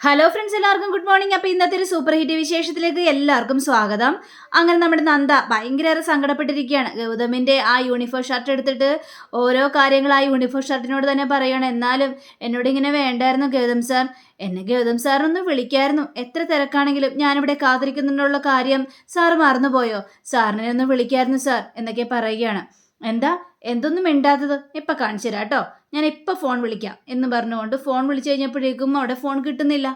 Hello friends എല്ലാവർക്കും good morning അപ്പോൾ ഇന്നത്തെ ഒരു സൂപ്പർ ഹിറ്റ് വിശേഷത്തിലേക്ക് എല്ലാവർക്കും സ്വാഗതം. അങ്ങനെ നമ്മുടെ നന്ദ ഭയങ്കരേറെ സങ്കടപ്പെട്ടിരിക്കുകയാണ്. ഗൗതമിന്റെ ആ യൂണിഫോം ഷർട്ട് എടുത്തിട്ട് ഓരോ കാര്യങ്ങൾ ആ യൂണിഫോം ഷർട്ടിനോട് തന്നെ പറയണം. എന്നാലും എന്നോട് ഇങ്ങനെ വേണ്ടായിരുന്നു ഗൗതം സാർ എന്നെ ഗൗതം സാറിനൊന്ന് വിളിക്കായിരുന്നു. എത്ര തിരക്കാണെങ്കിലും ഞാനിവിടെ കാത്തിരിക്കുന്നുള്ള കാര്യം സാർ മറന്നുപോയോ? സാറിനെ ഒന്ന് വിളിക്കായിരുന്നു സാർ എന്നൊക്കെ പറയുകയാണ്. എന്താ? എന്തൊന്നും മിണ്ടാത്തത്? ഇപ്പൊ കാണിച്ചു തരാം കേട്ടോ. ഞാൻ ഇപ്പൊ ഫോൺ വിളിക്കാം എന്ന് പറഞ്ഞുകൊണ്ട് ഫോൺ വിളിച്ചു കഴിഞ്ഞപ്പോഴേക്കും അവിടെ ഫോൺ കിട്ടുന്നില്ല.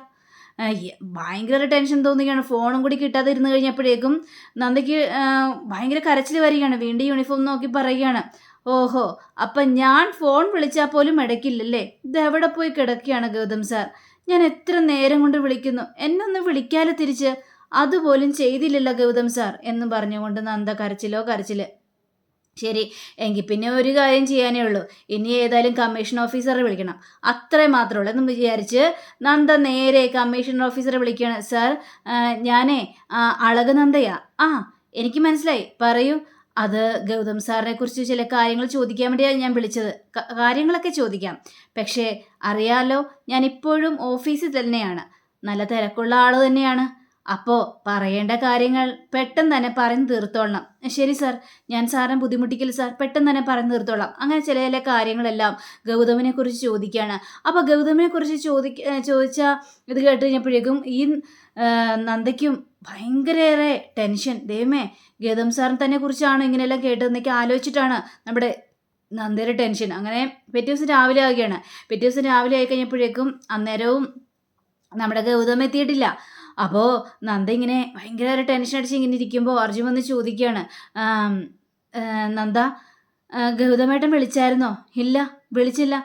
ഭയങ്കര ടെൻഷൻ തോന്നുകയാണ്. ഫോണും കൂടി കിട്ടാതെ ഇരുന്ന് കഴിഞ്ഞപ്പോഴേക്കും നന്ദയ്ക്ക് ആ, ഭയങ്കര കരച്ചിൽ വരികയാണ്. വീണ്ടും യൂണിഫോം നോക്കി പറയുകയാണ്. ഓഹോ അപ്പം ഞാൻ ഫോൺ വിളിച്ചാൽ പോലും ഇടയ്ക്കില്ലല്ലേ? ഇത് എവിടെ പോയി കിടക്കുകയാണ് ഗൗതം സാർ ഞാൻ എത്ര നേരം കൊണ്ട് വിളിക്കുന്നു? എന്നെ ഒന്ന് വിളിക്കാതെ തിരിച്ച്. അതുപോലും ചെയ്തില്ലല്ലോ ഗൗതം സാർ എന്ന് പറഞ്ഞുകൊണ്ട് നന്ദ കരച്ചിലോ കരച്ചിൽ. ശരി എങ്കിൽ പിന്നെ ഒരു കാര്യം ചെയ്യാനേ ഉള്ളൂ. ഇനി ഏതായാലും കമ്മീഷൻ ഓഫീസറെ വിളിക്കണം. അത്രേ മാത്രമേ ഉള്ളൂ എന്ന് വിചാരിച്ച് നന്ദ നേരെ കമ്മീഷൻ ഓഫീസറെ വിളിക്കുകയാണ് സാർ ഞാനേ അളകനന്ദയാ അളക നന്ദയാ. ആ എനിക്ക് മനസ്സിലായി. പറയൂ. അത് ഗൗതം സാറിനെ കുറിച്ച് ചില കാര്യങ്ങൾ ചോദിക്കാൻ വേണ്ടിയാണ് ഞാൻ വിളിച്ചത്. കാര്യങ്ങളൊക്കെ ചോദിക്കാം. പക്ഷേ അറിയാലോ ഞാൻ ഇപ്പോഴും ഓഫീസിൽ തന്നെയാണ്. നല്ല തിരക്കുള്ള ആൾ തന്നെയാണ്. അപ്പോൾ പറയേണ്ട കാര്യങ്ങൾ പെട്ടെന്ന് തന്നെ പറഞ്ഞു തീർത്തോളണം. ശരി സാർ ഞാൻ സാറിനെ ബുദ്ധിമുട്ടിക്കില്ല സാർ പെട്ടെന്ന് തന്നെ പറഞ്ഞു തീർത്തോളാം. അങ്ങനെ ചില ചില കാര്യങ്ങളെല്ലാം ഗൗതമിനെ കുറിച്ച് ചോദിക്കുകയാണ് അപ്പോൾ ഗൗതമിനെ കുറിച്ച് ചോദിക്ക ചോദിച്ച ഇത് കേട്ട് കഴിഞ്ഞപ്പോഴേക്കും ഈ നന്ദയ്ക്കും ഭയങ്കരേറെ ടെൻഷൻ. ദൈവമേ ഗൗതം സാറിനെ തന്നെ കുറിച്ചാണ് ഇങ്ങനെയെല്ലാം കേട്ടതെന്നൊക്കെ ആലോചിച്ചിട്ടാണ് നമ്മുടെ നന്ദയുടെ ടെൻഷൻ. അങ്ങനെ പിറ്റേ ദിവസം രാവിലെ ആവുകയാണ്. പിറ്റേ ദിവസം രാവിലെ ആയി കഴിഞ്ഞപ്പോഴേക്കും അന്നേരവും നമ്മുടെ ഗൗതം എത്തിയിട്ടില്ല. അപ്പോൾ നന്ദ ഇങ്ങനെ ഭയങ്കര ടെൻഷൻ അടിച്ച് ഇങ്ങനെ ഇരിക്കുമ്പോൾ അർജുൻ വന്ന് ചോദിക്കുകയാണ് നന്ദ ഗൗതമേട്ടൻ വിളിച്ചായിരുന്നോ? ഇല്ല വിളിച്ചില്ല.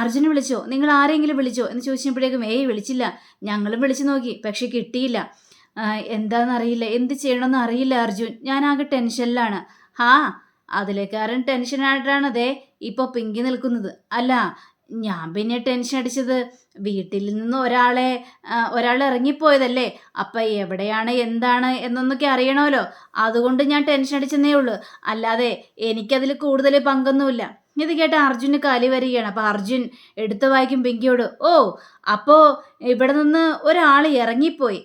അർജുനെ വിളിച്ചോ? നിങ്ങൾ ആരെങ്കിലും വിളിച്ചോ? എന്ന് ചോദിച്ചപ്പോഴേക്കും ഏയ് വിളിച്ചില്ല. ഞങ്ങളും വിളിച്ചു നോക്കി പക്ഷെ കിട്ടിയില്ല. എന്താണെന്ന് എന്താണെന്നറിയില്ല എന്ത് ചെയ്യണമെന്ന് അറിയില്ല അർജുൻ. ഞാൻ ആകെ ടെൻഷനിലാണ്. ഹാ അതിലേക്കാരൻ ടെൻഷനായിട്ടാണ് അതെ ഇപ്പോൾ പിങ്കി നിൽക്കുന്നത്. അല്ല ഞാൻ പിന്നെ ടെൻഷൻ അടിച്ചത് വീട്ടിൽ നിന്ന് ഒരാളെ ഒരാൾ ഇറങ്ങിപ്പോയതല്ലേ? അപ്പം എവിടെയാണ് എന്താണ് എന്നൊന്നൊക്കെ അറിയണമല്ലോ. അതുകൊണ്ട് ഞാൻ ടെൻഷൻ അടിച്ചെന്നേ ഉള്ളൂ. അല്ലാതെ എനിക്കതിൽ കൂടുതൽ പങ്കൊന്നുമില്ല. ഇത് കേട്ട അർജുന് കലി വരികയാണ്. അപ്പോൾ അർജുൻ എടുത്തു വായിക്കും പിങ്കിയോട് ഓ അപ്പോൾ ഇവിടെ നിന്ന് ഒരാൾ ഇറങ്ങിപ്പോയി.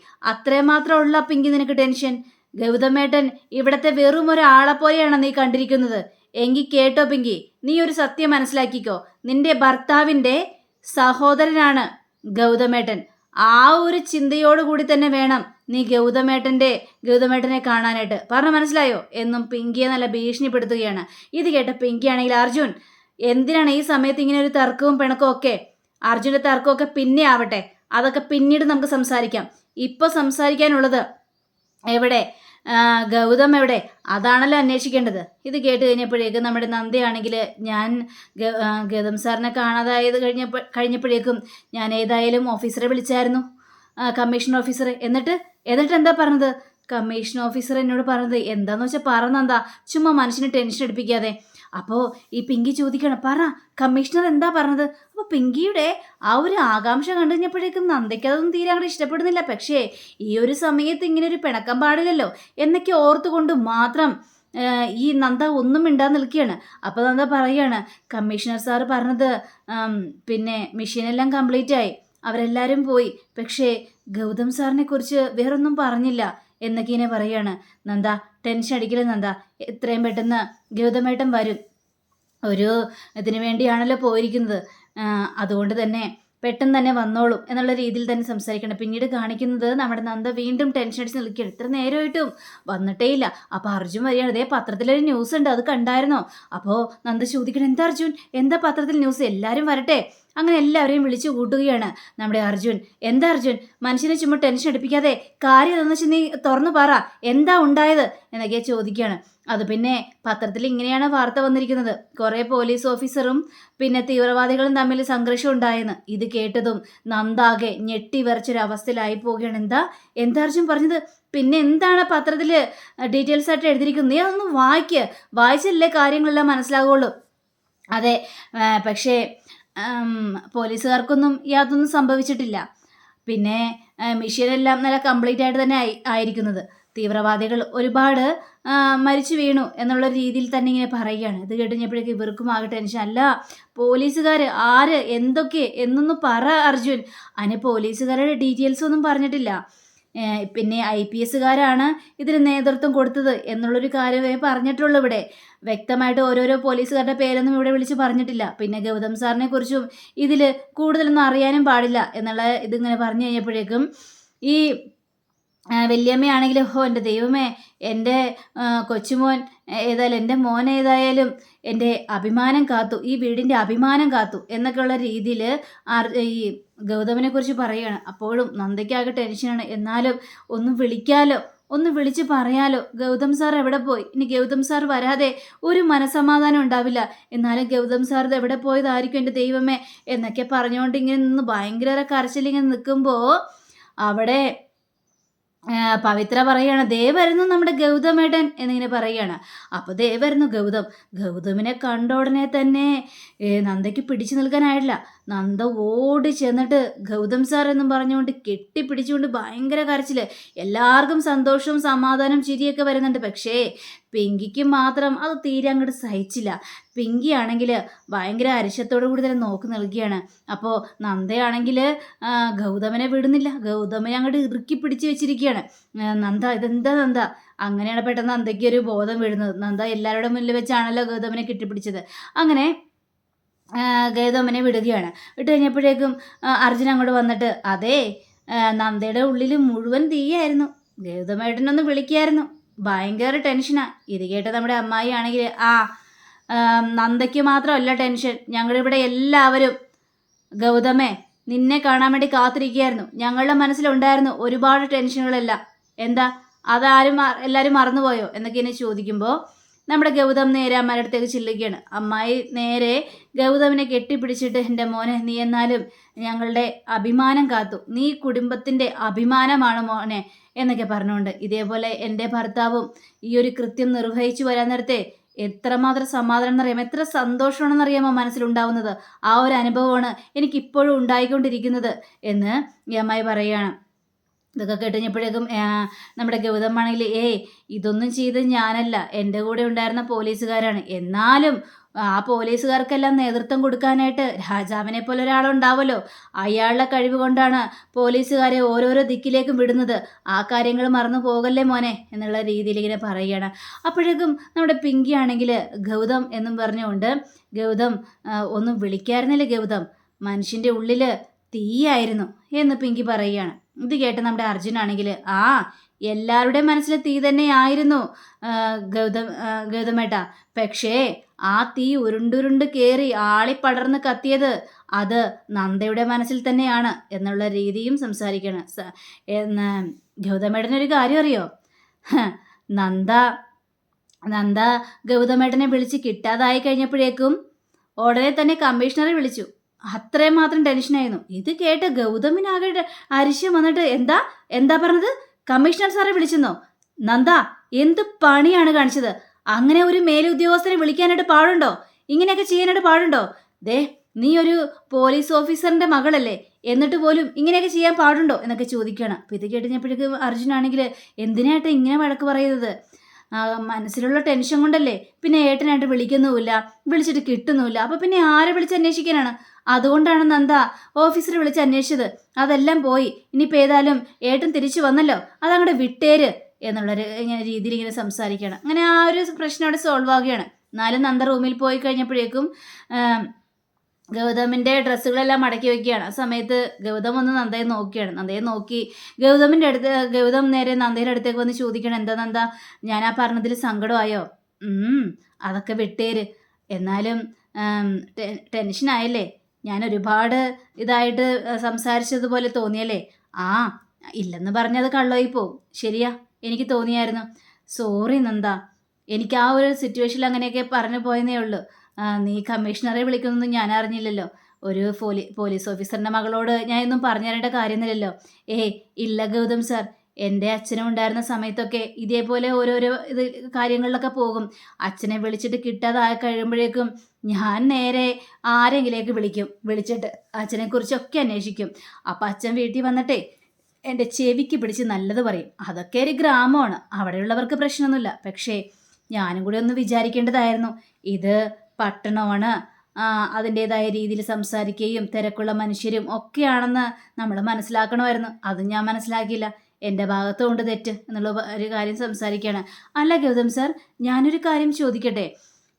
മാത്രം ഉള്ള പിങ്കി നിനക്ക് ടെൻഷൻ ഗൗതമേട്ടൻ ഇവിടത്തെ വെറും ഒരാളെ പോലെയാണ് നീ കണ്ടിരിക്കുന്നത്? എങ്കിൽ കേട്ടോ പിങ്കി നീ ഒരു സത്യം മനസ്സിലാക്കിക്കോ. നിന്റെ ഭർത്താവിന്റെ സഹോദരനാണ് ഗൗതമേട്ടൻ. ആ ഒരു ചിന്തയോടുകൂടി തന്നെ വേണം നീ ഗൗതമേട്ടന്റെ ഗൗതമേട്ടനെ കാണാനായിട്ട്. പറഞ്ഞു മനസ്സിലായോ? എന്നും പിങ്കിയെ നല്ല ഭീഷണിപ്പെടുത്തുകയാണ്. ഇത് കേട്ട പിങ്കിയാണെങ്കിൽ അർജുൻ എന്തിനാണ് ഈ സമയത്ത് ഇങ്ങനെ ഒരു തർക്കവും പിണക്കവും ഒക്കെ? അർജുന്റെ തർക്കമൊക്കെ പിന്നെ ആവട്ടെ. അതൊക്കെ പിന്നീട് നമുക്ക് സംസാരിക്കാം. ഇപ്പോൾ സംസാരിക്കാനുള്ളത് എവിടെ? ഗൗതം എവിടെ? അതാണല്ലോ അന്വേഷിക്കേണ്ടത്. ഇത് കേട്ട് കഴിഞ്ഞപ്പോഴേക്കും നമ്മുടെ നന്ദയാണെങ്കിൽ ഞാൻ ഗൗതം സാറിനെ കാണാതായത് കഴിഞ്ഞപ്പോൾ കഴിഞ്ഞപ്പോഴേക്കും ഞാൻ ഏതായാലും ഓഫീസറെ വിളിച്ചായിരുന്നു. കമ്മീഷൻ ഓഫീസറെ. എന്നിട്ട് എന്നിട്ട് എന്താ പറഞ്ഞത്? കമ്മീഷൻ ഓഫീസർ എന്നോട് പറഞ്ഞത് എന്താന്ന് വെച്ചാൽ പറഞ്ഞെന്താ ചുമ്മാ മനുഷ്യനെ ടെൻഷൻ എടുപ്പിക്കാതെ അപ്പോൾ ഈ പിങ്കി ചോദിക്കണം പറ കമ്മീഷണർ എന്താ പറഞ്ഞത്? അപ്പോൾ പിങ്കിയുടെ ആ ഒരു ആകാംക്ഷ കണ്ടു കഴിഞ്ഞപ്പോഴേക്കും നന്ദയ്ക്ക് അതൊന്നും തീരെ അങ്ങോട്ട് ഇഷ്ടപ്പെടുന്നില്ല. പക്ഷേ ഈ ഒരു സമയത്ത് ഇങ്ങനെ ഒരു പിണക്കം പാടില്ലല്ലോ എന്നൊക്കെ ഓർത്തുകൊണ്ട് മാത്രം ഈ നന്ദ ഒന്നും മിണ്ടാൻ നിൽക്കുകയാണ്. അപ്പോൾ നന്ദ പറയുകയാണ് കമ്മീഷണർ സാർ പറഞ്ഞത് പിന്നെ മെഷീനെല്ലാം കംപ്ലീറ്റ് ആയി അവരെല്ലാവരും പോയി. പക്ഷേ ഗൗതം സാറിനെ കുറിച്ച് വേറൊന്നും പറഞ്ഞില്ല. എന്നൊക്കെ പറയാണ്. നന്ദ ടെൻഷൻ അടിക്കില്ല നന്ദ. എത്രയും പെട്ടെന്ന് ഗൗതമേട്ടൻ വരും. ഒരു ഇതിനു വേണ്ടിയാണല്ലോ പോയിരിക്കുന്നത്. അതുകൊണ്ട് തന്നെ പെട്ടെന്ന് തന്നെ വന്നോളും എന്നുള്ള രീതിയിൽ തന്നെ സംസാരിക്കണം. പിന്നീട് കാണിക്കുന്നത് നമ്മുടെ നന്ദ വീണ്ടും ടെൻഷൻ അടിച്ച് നിൽക്കുകയാണ് ഇത്ര നേരമായിട്ടും വന്നിട്ടേ ഇല്ല. അപ്പോൾ അർജുൻ വരികയാണ്. അതേ പത്രത്തിലൊരു ന്യൂസ് ഉണ്ട്. അത് കണ്ടായിരുന്നോ? അപ്പോൾ നന്ദ ചോദിക്കണം എന്താ അർജുൻ? എന്താ പത്രത്തിൽ ന്യൂസ് എല്ലാരും വരട്ടെ. അങ്ങനെ എല്ലാവരെയും വിളിച്ചു കൂട്ടുകയാണ് നമ്മുടെ അർജുൻ. എന്താ അർജുൻ? മനുഷ്യനെ ചുമ്മാ ടെൻഷൻ അടിപ്പിക്കാതെ കാര്യം എന്താണെന്ന് വെച്ചാൽ നീ തുറന്നു പറ. എന്താ ഉണ്ടായത്? എന്നൊക്കെ ചോദിക്കുകയാണ്. അത് പിന്നെ പത്രത്തിൽ ഇങ്ങനെയാണ് വാർത്ത വന്നിരിക്കുന്നത്. കുറേ പോലീസ് ഓഫീസറും പിന്നെ തീവ്രവാദികളും തമ്മിൽ സംഘർഷം ഉണ്ടായെന്ന്. ഇത് കേട്ടതും നന്ദാകെ ഞെട്ടി വരച്ചൊരവസ്ഥയിലായി പോവുകയാണ്. എന്താ? എന്താ അർജുൻ പറഞ്ഞത്? പിന്നെ എന്താണ് പത്രത്തിൽ ഡീറ്റെയിൽസ് ആയിട്ട് എഴുതിയിരിക്കുന്നത്? നീ അതൊന്ന് വായിക്കുക വായിച്ചല്ലേ കാര്യങ്ങളെല്ലാം മനസ്സിലാകുള്ളൂ അതെ പക്ഷേ പോലീസുകാർക്കൊന്നും യാതൊന്നും സംഭവിച്ചിട്ടില്ല. പിന്നെ മിഷീനെല്ലാം നല്ല കംപ്ലീറ്റ് ആയിട്ട് തന്നെ ആയി ആയിരിക്കുന്നത്. തീവ്രവാദികൾ ഒരുപാട് മരിച്ചു വീണു എന്നുള്ള രീതിയിൽ തന്നെ ഇങ്ങനെ പറയുകയാണ്. ഇത് കേട്ടുകഴിഞ്ഞപ്പോഴേക്ക് ഇവർക്കും ആകെ ടെൻഷൻ അല്ല പോലീസുകാർ ആര് എന്തൊക്കെ എന്നൊന്ന് പറ അർജുൻ. അതിന് പോലീസുകാരുടെ ഡീറ്റെയിൽസ് ഒന്നും പറഞ്ഞിട്ടില്ല. പിന്നെ ഐ പി എസുകാരാണ് ഇതിന് നേതൃത്വം കൊടുത്തത് എന്നുള്ളൊരു കാര്യമേ പറഞ്ഞിട്ടുള്ളൂ ഇവിടെ. വ്യക്തമായിട്ട് ഓരോരോ പോലീസുകാരുടെ പേരൊന്നും ഇവിടെ വിളിച്ച് പറഞ്ഞിട്ടില്ല. പിന്നെ ഗൗതം സാറിനെ കുറിച്ചും ഇതിൽ കൂടുതലൊന്നും അറിയാനും പാടില്ല എന്നുള്ള ഇതിങ്ങനെ പറഞ്ഞു കഴിഞ്ഞപ്പോഴേക്കും ഈ വല്യമ്മയാണെങ്കിൽ ഹോ എന്റെ ദൈവമേ എന്റെ കൊച്ചുമോൻ ഏതായാലും എന്റെ മോൻ ഏതായാലും എന്റെ അഭിമാനം കാത്തു ഈ വീടിന്റെ അഭിമാനം കാത്തു എന്നൊക്കെയുള്ള രീതിയിൽ ഈ ഗൗതമിനെ കുറിച്ച് പറയുകയാണ്. അപ്പോഴും നന്ദയ്ക്കാകെ ടെൻഷനാണ്. എന്നാലും ഒന്ന് വിളിക്കാലോ ഒന്ന് വിളിച്ച് പറയാലോ ഗൗതം സാർ എവിടെ പോയി? ഇനി ഗൗതം സാർ വരാതെ ഒരു മനസമാധാനം ഉണ്ടാവില്ല. എന്നാലും ഗൗതം സാർ ഇത് എവിടെ പോയതായിരിക്കും എന്റെ ദൈവമേ എന്നൊക്കെ പറഞ്ഞുകൊണ്ട് ഇങ്ങനെ നിന്ന് ഭയങ്കര കരച്ചിലിങ്ങനെ നിൽക്കുമ്പോൾ അവിടെ പവിത്ര പറയാണ് ദേ വരുന്നു നമ്മുടെ ഗൗതമേടൻ എന്നിങ്ങനെ പറയുകയാണ് അപ്പോൾ ദേ വരുന്നു ഗൗതം. ഗൗതമിനെ കണ്ട ഉടനെ തന്നെ നന്ദയ്ക്ക് പിടിച്ചു നിൽക്കാനായിട്ടില്ല നന്ദ ഓടി ചെന്നിട്ട് ഗൗതം സാർ എന്നും പറഞ്ഞുകൊണ്ട് കെട്ടിപ്പിടിച്ചുകൊണ്ട് ഭയങ്കര കരച്ചിൽ. എല്ലാവർക്കും സന്തോഷവും സമാധാനം ചിരിയൊക്കെ വരുന്നുണ്ട്. പക്ഷേ പിങ്കിക്ക് മാത്രം അത് തീരെ അങ്ങോട്ട് സഹിച്ചില്ല. പിങ്കി ആണെങ്കിൽ ഭയങ്കര അരിശത്തോടു കൂടി തന്നെ നോക്കി നിൽക്കുകയാണ്. അപ്പോൾ നന്ദയാണെങ്കിൽ ഗൗതമനെ വിടുന്നില്ല. ഗൗതമനെ അങ്ങോട്ട് ഇറുക്കി പിടിച്ച് വെച്ചിരിക്കുകയാണ്. നന്ദ ഇതെന്താ നന്ദ? അങ്ങനെയാണ് പെട്ടെന്ന് നന്ദയ്ക്ക് ഒരു ബോധം വീഴുന്നത്. നന്ദ എല്ലാവരുടെ മുന്നിൽ വെച്ചാണല്ലോ ഗൗതമനെ കെട്ടിപ്പിടിച്ചത്. അങ്ങനെ ഗൗതമനെ വിടുകയാണ്. വിട്ടു കഴിഞ്ഞപ്പോഴേക്കും അർജുന അങ്ങോട്ട് വന്നിട്ട് അതെ നന്ദയുടെ ഉള്ളിൽ മുഴുവൻ തീയായിരുന്നു. ഗൗതമേട്ടനൊന്ന് വിളിക്കായിരുന്നു. ഭയങ്കര ടെൻഷനാ. ഇത് കേട്ട് നമ്മുടെ അമ്മായി ആണെങ്കിൽ ആ നന്ദയ്ക്ക് മാത്രമല്ല ടെൻഷൻ. ഞങ്ങളുടെ ഞങ്ങളിവിടെ എല്ലാവരും ഗൗതമേ നിന്നെ കാണാൻ വേണ്ടി കാത്തിരിക്കുകയായിരുന്നു. ഞങ്ങളുടെ മനസ്സിലുണ്ടായിരുന്നു ഒരുപാട് ടെൻഷനുകളെല്ലാം. എന്താ അതാരും എല്ലാവരും മറന്നുപോയോ? എന്നൊക്കെ എന്നെ ചോദിക്കുമ്പോൾ നമ്മുടെ ഗൗതം നേരെ അമ്മയുടെ അടുത്തേക്ക് ചെല്ലുകയാണ്. അമ്മായി നേരെ ഗൗതമിനെ കെട്ടിപ്പിടിച്ചിട്ട് എന്റെ മോനെ നീ എന്നാലും ഞങ്ങളുടെ അഭിമാനം കാത്തു. നീ കുടുംബത്തിന്റെ അഭിമാനമാണ് മോനെ? എന്നൊക്കെ പറഞ്ഞുകൊണ്ട് ഇതേപോലെ എന്റെ ഭർത്താവും ഈ ഒരു കൃത്യം നിർവഹിച്ചു വരാൻ നേരത്തെ എത്രമാത്രം സമാധാനം എന്നറിയാം എത്ര സന്തോഷമാണെന്നറിയാമോ മനസ്സിലുണ്ടാവുന്നത്? ആ ഒരു അനുഭവമാണ് എനിക്കിപ്പോഴും ഉണ്ടായിക്കൊണ്ടിരിക്കുന്നത് എന്ന് ഈ അമ്മായി പറയുകയാണ്. ഇതൊക്കെ കേട്ടുകഴിഞ്ഞപ്പോഴേക്കും നമ്മുടെ ഗൗതമാണെങ്കിൽ ഏയ് ഇതൊന്നും ചെയ്ത് ഞാനല്ല എന്റെ കൂടെ ഉണ്ടായിരുന്ന പോലീസുകാരാണ്. എന്നാലും ആ പോലീസുകാർക്കെല്ലാം നേതൃത്വം കൊടുക്കാനായിട്ട് രാജാവിനെ പോലെ ഒരാളുണ്ടാവുമല്ലോ അയാളുടെ കഴിവ് കൊണ്ടാണ് പോലീസുകാരെ ഓരോരോ ദിക്കിലേക്കും വിടുന്നത്. ആ കാര്യങ്ങൾ മറന്നു പോകല്ലേ മോനെ? എന്നുള്ള രീതിയിൽ ഇങ്ങനെ പറയുകയാണ്. അപ്പോഴേക്കും നമ്മുടെ പിങ്കി ആണെങ്കിൽ ഗൗതം എന്നും പറഞ്ഞുകൊണ്ട് ഗൗതം ഒന്നും വിളിക്കായിരുന്നില്ല ഗൗതം. മനുഷ്യന്റെ ഉള്ളിൽ തീയായിരുന്നു എന്ന് പിങ്കി പറയുകയാണ്. ഇത് കേട്ട് നമ്മുടെ അർജുൻ ആണെങ്കിൽ ആ എല്ലാവരുടെയും മനസ്സിൽ തീ തന്നെയായിരുന്നു ഗൗതം ഗൗതമേട്ട പക്ഷേ ആ തീ ഉരുണ്ടുരുണ്ട് കയറി ആളിപ്പടർന്ന് കത്തിയത് അത് നന്ദയുടെ മനസ്സിൽ തന്നെയാണ് എന്നുള്ള രീതിയും സംസാരിക്കണം എന്ന് ഗൗതമേട്ടനൊരു കാര്യം അറിയോ? നന്ദ നന്ദ ഗൗതമേട്ടനെ വിളിച്ച് കിട്ടാതായി കഴിഞ്ഞപ്പോഴേക്കും ഉടനെ തന്നെ കമ്മീഷണറെ വിളിച്ചു. അത്രയും മാത്രം ടെൻഷനായിരുന്നു ഇത് കേട്ട് ഗൗതമിനാകെ അരിശം വന്നിട്ട് എന്താ? എന്താ പറഞ്ഞത്? കമ്മീഷണർ സാറെ വിളിച്ചെന്നോ? നന്ദ എന്ത് പണിയാണ് കാണിച്ചത്? അങ്ങനെ ഒരു മേലുദ്യോഗസ്ഥനെ വിളിക്കാനായിട്ട് പാടുണ്ടോ? ഇങ്ങനെയൊക്കെ ചെയ്യാനായിട്ട് പാടുണ്ടോ? ദേ നീ ഒരു പോലീസ് ഓഫീസറിന്റെ മകളല്ലേ? എന്നിട്ട് പോലും ഇങ്ങനെയൊക്കെ ചെയ്യാൻ പാടുണ്ടോ? എന്നൊക്കെ ചോദിക്കുകയാണ്. അപ്പം ഇത് കേട്ടുകഴിഞ്ഞപ്പോഴേക്കും അർജുനാണെങ്കിൽ എന്തിനായിട്ട് ഇങ്ങനെ വഴക്ക് പറയുന്നത്? മനസ്സിലുള്ള ടെൻഷൻ കൊണ്ടല്ലേ? പിന്നെ ഏട്ടനായിട്ട് വിളിക്കുന്നുമില്ല വിളിച്ചിട്ട് കിട്ടുന്നുമില്ല. അപ്പോൾ പിന്നെ ആരെ വിളിച്ച് അന്വേഷിക്കാനാണ്? അതുകൊണ്ടാണ് നന്ദ ഓഫീസിൽ വിളിച്ച് അന്വേഷിച്ചത്. അതെല്ലാം പോയി. ഇനിയിപ്പോൾ ഏതായാലും ഏട്ടൻ തിരിച്ചു വന്നല്ലോ. അതങ്ങോട്ട് വിട്ടേര് എന്നുള്ള ഇങ്ങനെ രീതിയിൽ ഇങ്ങനെ സംസാരിക്കുകയാണ്. അങ്ങനെ ആ ഒരു പ്രശ്നം അവിടെ സോൾവ് ആവുകയാണ്. എന്നാലും നന്ദ റൂമിൽ പോയി കഴിഞ്ഞപ്പോഴേക്കും ഗൗതമിന്റെ ഡ്രസ്സുകളെല്ലാം മടക്കി വെക്കുകയാണ്. ആ സമയത്ത് ഗൗതം ഒന്ന് നന്ദയെ നോക്കിയാണ്. നന്ദയെ നോക്കി ഗൗതമിന്റെ അടുത്ത് ഗൗതം നേരെ നന്ദയുടെ അടുത്തേക്ക് വന്ന് ചോദിക്കണം എന്താ നന്ദ? ഞാൻ ആ പറഞ്ഞതിൽ സങ്കടമായോ? അതൊക്കെ വിട്ടേര്. എന്നാലും ടെൻഷനായല്ലേ? ഞാൻ ഒരുപാട് ഇതായിട്ട് സംസാരിച്ചതുപോലെ തോന്നിയല്ലേ? ആ ഇല്ലെന്ന് പറഞ്ഞത് കള്ളമായി പോവും ശരിയാ എനിക്ക് തോന്നിയായിരുന്നു. സോറി നന്ദ. എനിക്ക് ആ ഒരു സിറ്റുവേഷനിൽ അങ്ങനെയൊക്കെ പറഞ്ഞു പോയെന്നേ ഉള്ളൂ. നീ കമ്മീഷണറെ വിളിക്കുന്നൊന്നും ഞാൻ അറിഞ്ഞില്ലല്ലോ ഒരു പോലീസ് ഓഫീസറിന്റെ മകളോട് ഞാൻ ഒന്നും പറഞ്ഞു തരേണ്ട കാര്യമൊന്നുമില്ലല്ലോ. ഏയ് ഇല്ല ഗൗതം സാർ. എന്റെ അച്ഛനും ഉണ്ടായിരുന്ന സമയത്തൊക്കെ ഇതേപോലെ ഓരോരോ ഇത് കാര്യങ്ങളിലൊക്കെ പോകും. അച്ഛനെ വിളിച്ചിട്ട് കിട്ടാതായി കഴിയുമ്പോഴേക്കും ഞാൻ നേരെ ആരെങ്കിലേക്ക് വിളിക്കും. വിളിച്ചിട്ട് അച്ഛനെക്കുറിച്ചൊക്കെ അന്വേഷിക്കും. അപ്പം അച്ഛൻ വീട്ടിൽ വന്നിട്ടേ എന്റെ ചെവിക്ക് പിടിച്ച് നല്ലത് പറയും. അതൊക്കെ ഒരു ഗ്രാമമാണ്. അവിടെയുള്ളവർക്ക് പ്രശ്നമൊന്നുമില്ല. പക്ഷേ ഞാനും കൂടി ഒന്ന് വിചാരിക്കേണ്ടതായിരുന്നു. ഇത് പട്ടണമാണ്. അതിന്റെതായ രീതിയിൽ സംസാരിക്കുകയും തിരക്കുള്ള മനുഷ്യരും ഒക്കെയാണെന്ന് നമ്മൾ മനസ്സിലാക്കണമായിരുന്നു. അതും ഞാൻ മനസ്സിലാക്കിയില്ല. എന്റെ ഭാഗത്തുകൊണ്ട് തെറ്റ് എന്നുള്ള ഒരു കാര്യം സംസാരിക്കുകയാണ്. അല്ല ഗൗതം സാർ ഞാനൊരു കാര്യം ചോദിക്കട്ടെ?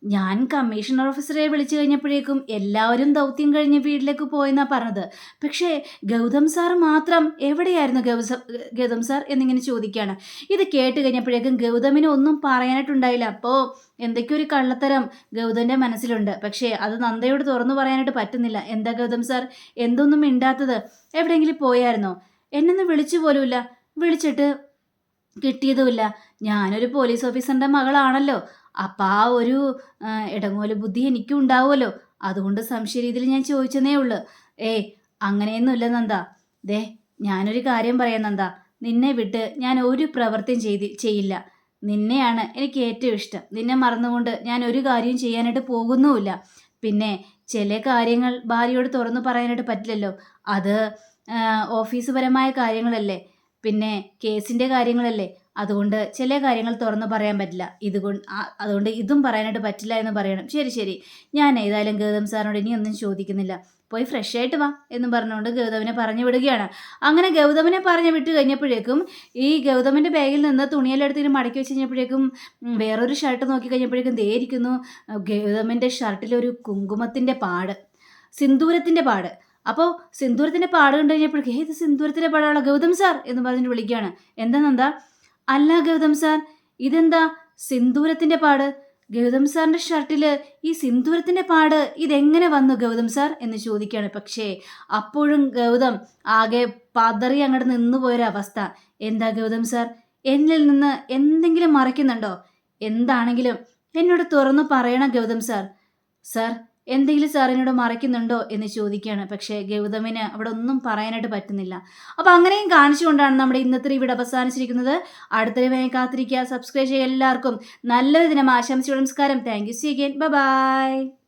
ഞാൻ കമ്മീഷണർ ഓഫീസറെ വിളിച്ചു കഴിഞ്ഞപ്പോഴേക്കും എല്ലാവരും ദൗത്യം കഴിഞ്ഞ് വീട്ടിലേക്ക് പോയെന്നാണ് പറഞ്ഞത്. പക്ഷേ ഗൗതം സാർ മാത്രം എവിടെയായിരുന്നു ഗൗസം ഗൗതം സാർ എന്നിങ്ങനെ ചോദിക്കുകയാണ്. ഇത് കേട്ട് കഴിഞ്ഞപ്പോഴേക്കും ഗൗതമിന് ഒന്നും പറയാനായിട്ടുണ്ടായില്ല. അപ്പോൾ എന്തൊക്കെയോ ഒരു കള്ളത്തരം ഗൗതന്റെ മനസ്സിലുണ്ട്. പക്ഷേ അത് നന്ദയോട് തുറന്നു പറയാനായിട്ട് പറ്റുന്നില്ല. എന്താ ഗൗതം സാർ എന്തൊന്നും മിണ്ടാത്തത്? എവിടെയെങ്കിലും പോയായിരുന്നോ? എന്നൊന്നും വിളിച്ചു പോലുമില്ല. വിളിച്ചിട്ട് കിട്ടിയതുമില്ല. ഞാനൊരു പോലീസ് ഓഫീസറിന്റെ മകളാണല്ലോ. അപ്പം ആ ഒരു ഇടങ്ങോല ബുദ്ധി എനിക്കും ഉണ്ടാവുമല്ലോ. അതുകൊണ്ട് സംശയ രീതിയിൽ ഞാൻ ചോദിച്ചെന്നേ ഉള്ളൂ. ഏയ് അങ്ങനെയൊന്നുമില്ല നന്ദ. ദേ ഞാനൊരു കാര്യം പറയാം നന്ദ. നിന്നെ വിട്ട് ഞാൻ ഒരു പ്രവൃത്തിയും ചെയ്തി ചെയ്യില്ല. നിന്നെയാണ് എനിക്ക് ഏറ്റവും ഇഷ്ടം. നിന്നെ മറന്നുകൊണ്ട് ഞാൻ ഒരു കാര്യവും ചെയ്യാനായിട്ട് പോകുന്നുമില്ല. പിന്നെ ചില കാര്യങ്ങൾ ഭാര്യയോട് തുറന്നു പറയാനായിട്ട് പറ്റില്ലല്ലോ. അത് ഓഫീസ് പരമായ കാര്യങ്ങളല്ലേ. പിന്നെ കേസിന്റെ കാര്യങ്ങളല്ലേ? അതുകൊണ്ട് ചില കാര്യങ്ങൾ തുറന്നു പറയാൻ പറ്റില്ല. ഇതുകൊണ്ട് അതുകൊണ്ട് ഇതും പറയാനായിട്ട് പറ്റില്ല എന്ന് പറയണം. ശരി ശരി. ഞാൻ ഏതായാലും ഗൗതം സാറിനോട് ഇനിയൊന്നും ചോദിക്കുന്നില്ല. പോയി ഫ്രഷ് ആയിട്ട് വാ എന്ന് പറഞ്ഞുകൊണ്ട് ഗൗതമിനെ പറഞ്ഞു വിടുകയാണ്. അങ്ങനെ ഗൗതമിനെ പറഞ്ഞു വിട്ട് കഴിഞ്ഞപ്പോഴേക്കും ഈ ഗൗതമിന്റെ ബാഗിൽ നിന്ന് തുണിയെല്ലാം എടുത്തിട്ട് മടക്കി വെച്ച് കഴിഞ്ഞപ്പോഴേക്കും വേറൊരു ഷർട്ട് നോക്കി കഴിഞ്ഞപ്പോഴേക്കും ദേ ഇരിക്കുന്നു ഗൗതമിന്റെ ഷർട്ടിലൊരു കുങ്കുമത്തിന്റെ പാട് സിന്ദൂരത്തിന്റെ പാട്. അപ്പോൾ സിന്ദൂരത്തിന്റെ പാട് കണ്ടു കഴിഞ്ഞപ്പോഴേക്കും ഏത് സിന്ദൂരത്തിന്റെ പാടാണോ ഗൗതം സാർ എന്ന് പറഞ്ഞിട്ട് വിളിക്കുകയാണ്. എന്താണെന്താ അല്ല ഗൗതം സാർ ഇതെന്താ? സിന്ദൂരത്തിന്റെ പാട്. ഗൗതം സാറിന്റെ ഷർട്ടിൽ ഈ സിന്ദൂരത്തിന്റെ പാട് ഇതെങ്ങനെ വന്നു ഗൗതം സാർ? എന്ന് ചോദിക്കുകയാണ്. പക്ഷേ അപ്പോഴും ഗൗതം ആകെ പതറി അങ്ങോട്ട് നിന്നു പോയൊരവസ്ഥ. എന്താ ഗൗതം സാർ? എന്നിൽ നിന്ന് എന്തെങ്കിലും മറയ്ക്കുന്നുണ്ടോ? എന്താണെങ്കിലും എന്നോട് തുറന്നു പറയണം ഗൗതം സാർ. സാർ എന്തെങ്കിലും സാറിനോട് മറയ്ക്കുന്നുണ്ടോ എന്ന് ചോദിക്കുകയാണ്. പക്ഷേ ഗൗതമിന് അവിടെ ഒന്നും പറയാനായിട്ട് പറ്റുന്നില്ല. അപ്പോൾ അങ്ങനെയും കാണിച്ചുകൊണ്ടാണ് നമ്മുടെ ഇന്നത്തെ ഇവിടെ അവസാനിച്ചിരിക്കുന്നത്. അടുത്ത വേഗം കാത്തിരിക്കുക. സബ്സ്ക്രൈബ് ചെയ്യുക എല്ലാവർക്കും. നല്ലൊരു ദിനം. ആശംസിച്ചു നമസ്കാരം. Thank you see again bye